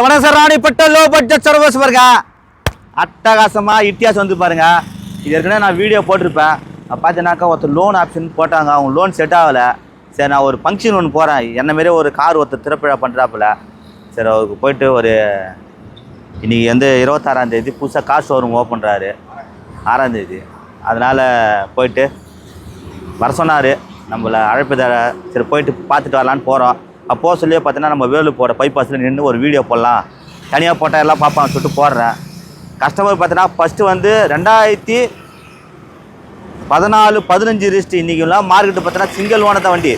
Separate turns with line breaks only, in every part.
Sir வணக்கம் sir low budget servers பாருங்க அட்டகாசமாக இட்டியாஸ் வந்து பாருங்க. இது ஏற்கனவே நான் வீடியோ போட்டிருப்பேன். பார்த்தீங்கன்னாக்கா ஒருத்தர் லோன் ஆப்ஷன் போட்டாங்க. அவங்க லோன் செட் ஆகலை. சரி நான் ஒரு ஃபங்க்ஷன் ஒன்று போகிறேன் என்ன மாரி ஒரு கார் ஒருத்தர் திறப்பிழா பண்ணுறாப்புல சரி அவருக்கு போயிட்டு ஒரு இன்றைக்கி வந்து இருபத்தாறாம் தேதி புதுசாக கார் ஷோரூம் ஓப்பன் பண்ணுறாரு ஆறாம் தேதி. அதனால் போயிட்டு வர சொன்னார். நம்மளை அழைப்பு தர. சரி போயிட்டு பார்த்துட்டு வரலான்னு போகிறோம் அப்போ சொல்லியே பார்த்தீங்கன்னா நம்ம வேலு போட பைபாஸில் நின்று ஒரு வீடியோ போடலாம். தனியாக போட்டால் எல்லாம் பார்ப்பான் சொல்லிட்டு போடுறேன். கஸ்டமர் பார்த்தீங்கன்னா ஃபஸ்ட்டு வந்து ரெண்டாயிரத்தி பதினாலு பதினஞ்சு ரிஸ்ட் இன்றைக்கெல்லாம் மார்க்கெட்டு பார்த்தீங்கன்னா சிங்கிள் ஓனர் தான் வண்டி.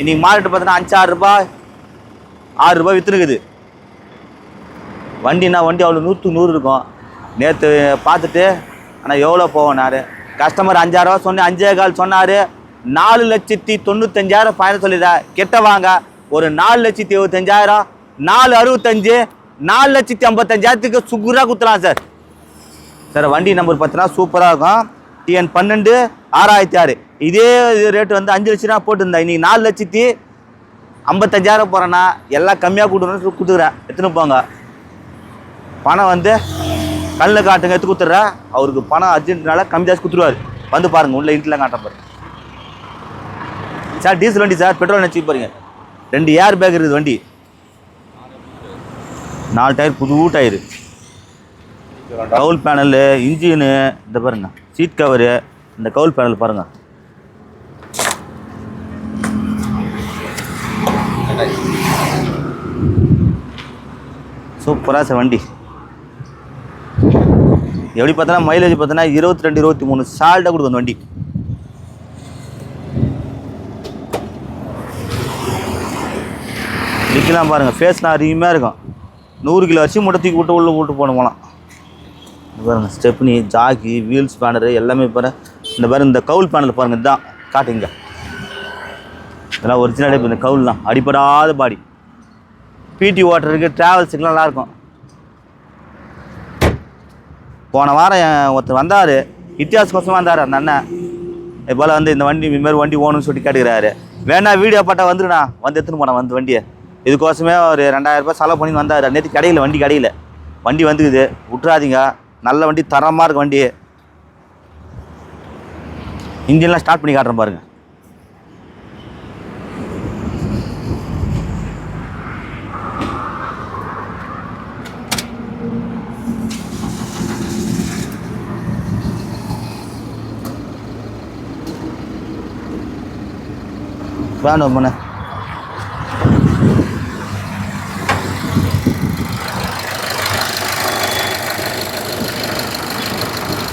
இன்றைக்கி மார்க்கெட்டு பார்த்தீங்கன்னா அஞ்சு ஆறு ரூபாய் விற்றுனுக்குது வண்டினா வண்டி அவ்வளோ நூற்று நூறு இருக்கும். நேற்று பார்த்துட்டு ஆனால் எவ்வளோ போவேனாரு கஸ்டமர் அஞ்சாயிரரூவா சொன்னேன் அஞ்சே கால் சொன்னார். நாலு லட்சத்தி தொண்ணூத்தஞ்சாயிரம் ஃபைனல் சொல்லிடுறேன் கிட்ட வாங்க. ஒரு நாலு லட்சத்தி இருபத்தஞ்சாயிரம் நாலு அறுபத்தஞ்சு நாலு லட்சத்தி ஐம்பத்தஞ்சாயிரத்துக்கு சுகுராக குத்துலாம் சார். சார் வண்டி நம்பர் பார்த்தீங்கன்னா சூப்பராக இருக்கும். டிஎன் பன்னெண்டு ஆறாயிரத்தி ஆறு. இதே ரேட்டு வந்து அஞ்சு லட்சம் ரூபா போட்டிருந்தேன் இன்றைக்கி நாலு லட்சத்தி ஐம்பத்தஞ்சாயிரம் போகிறேன்னா எல்லாம் கம்மியாக கொடுக்கணும்னு கொடுத்துக்கிறேன் எடுத்துன்னு போங்க. பணம் வந்து கல்லில் காட்டுங்க எடுத்து கொடுத்துட்றேன். அவருக்கு பணம் அர்ஜென்ட்னால கம்மி ஜாஸ்தி கொடுத்துருவாரு. வந்து பாருங்கள் உள்ள இன்ட்ரெலாம் காட்ட பாரு சார் டீசல் வண்டி சார் பெட்ரோல் நினச்சி பாருங்க ரெண்டு ஏர் பேக் இருக்குது வண்டி. நாலு டயர் புது டயரு. கவுல் பேனலு இன்ஜினு இந்த பாருங்க சீட் கவரு இந்த கவுல் பேனல் பாருங்க. சூப்பராக சார் வண்டி. எப்படி பார்த்தோன்னா மைலேஜ் பார்த்தோன்னா இருபத்தி ரெண்டு இருபத்தி மூணு சால்ட்டாக கொடுக்கும் அந்த வண்டி. நிற்கலாம் பாருங்கள் ஃபேஸ்லாம் அதிகமாக இருக்கும். நூறு கிலோ அரிசி முட்டை தூக்கி விட்டு உள்ளே போட்டு போன போகலாம் பாருங்கள் பாருங்க ஸ்டெப்னி ஜாக்கி வீல்ஸ் பேனரு எல்லாமே பாருங்கள் இந்த பாரு இந்த கவுல் பேனல் பாருங்கள் இதுதான். காட்டுங்க இதெல்லாம் ஒரிஜினலே இந்த கவுல் தான். அடிப்படாத பாடி பிடி ஓட்டுறதுக்கு ட்ராவல்ஸுக்குலாம் நல்லாயிருக்கும். போன வாரம் ஒருத்தர் வந்தார். இத்தியாஸ் கோசமாக வந்தார் அந்த அண்ணன். இது போல் வந்து இந்த வண்டி இதுமாரி வண்டி ஓணும்னு சொல்லி கேட்டுக்கிறாரு. வேணா வீடியோ பாட்டா வந்துருண்ணா. வந்து எடுத்துன்னு போனேன் வந்து வண்டியை. இதுக்கோசமே ஒரு ரெண்டாயிரம் ரூபாய் செலவு பண்ணி வந்தார். நேற்று கிடையில வண்டி கிடையில. வண்டி வந்துக்குது. விட்றாதீங்க நல்ல வண்டி தரமாக இருக்கு வண்டி. இன்ஜின்லாம் ஸ்டார்ட் பண்ணி காட்டுறேன் பாருங்க. வேணும் பண்ண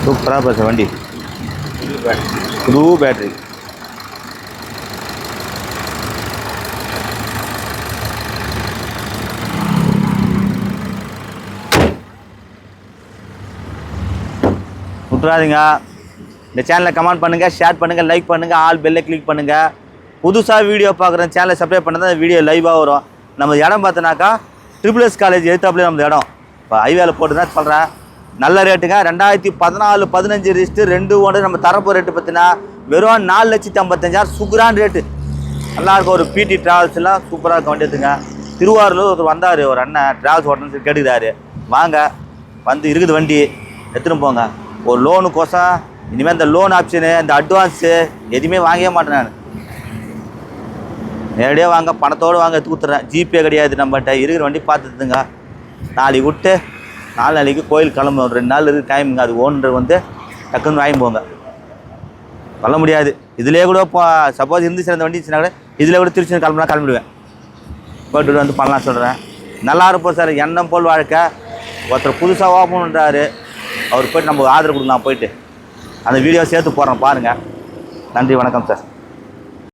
சூப்பராக பேச வண்டி. புது பேட்ரி விட்றாதீங்க இந்த சேனலை கமெண்ட் பண்ணுங்கள் ஷேர் பண்ணுங்கள் லைக் பண்ணுங்கள் ஆல் பெல்லை கிளிக் பண்ணுங்கள் புதுசாக வீடியோ பார்க்குற சேனலை சப்ஸ்கிரைப் பண்ணால் தான் வீடியோ லைவாக வரும். நம்ம இடம் பார்த்தோன்னாக்கா ட்ரிபிள் எஸ் காலேஜ் எழுத்தாப்புலேயே நம்ம இடம். இப்போ ஹைவேல போட்டு தான் சொல்கிறேன் நல்ல ரேட்டுங்க. ரெண்டாயிரத்தி பதினாலு பதினஞ்சு ரிஸ்ட்டு ரெண்டு ஒன்று நம்ம தரப்போ ரேட்டு பார்த்தீங்கன்னா வெறும் நாலு லட்சத்தி ஐம்பத்தஞ்சாயிரம். சூப்பரான ரேட்டு நல்லாயிருக்கும் ஒரு பிடி ட்ராவல்ஸ் எல்லாம் சூப்பராக இருக்க வண்டியதுங்க திருவாரூர் ஒருத்தர் வந்தார். ஒரு அண்ணன் ட்ராவல்ஸ் ஓட்டணும்னு சொல்லி கேட்டுக்கிறாரு. வாங்க. வந்து இருக்குது வண்டி. எடுத்துன்னு போங்க. ஒரு லோனுக்கோசம் இனிமேல் இந்த லோன் ஆப்ஷனு இந்த அட்வான்ஸு எதுவுமே வாங்கவே மாட்டேன் நான். நேரடியாக வாங்க. பணத்தோடு வாங்க. எடுத்து கொடுத்துட்றேன். ஜிபே கிடையாது நம்மகிட்ட. இருக்கிற வண்டி பார்த்துட்டுங்க நாளைக்கு விட்டு நாளைக்கு கோயில் கிளம்பும். ரெண்டு நாள் இருக்குது டைமுங்க அது ஓனர் வந்து டக்குன்னு வாங்கி போங்க. சொல்ல முடியாது. இதிலே கூட இப்போ சப்போஸ் இருந்து சிறந்த வண்டி இருந்துச்சுன்னா கூட இதில் கூட திருச்சி கிளம்புனா கிளம்பிடுவேன். போய்ட்டு வந்து பண்ணலாம் சொல்கிறேன் நல்லா இருப்போம் சார். எண்ணம் போல் வாழ்க்கை. ஒருத்தர் புதுசாக ஓப்பன் பண்ணுறாரு அவர் போய்ட்டு நமக்கு ஆதரவு கொடுக்கலாம் போயிட்டு. அந்த வீடியோ சேர்த்து போடுறோம் பாருங்கள் நன்றி வணக்கம் சார்.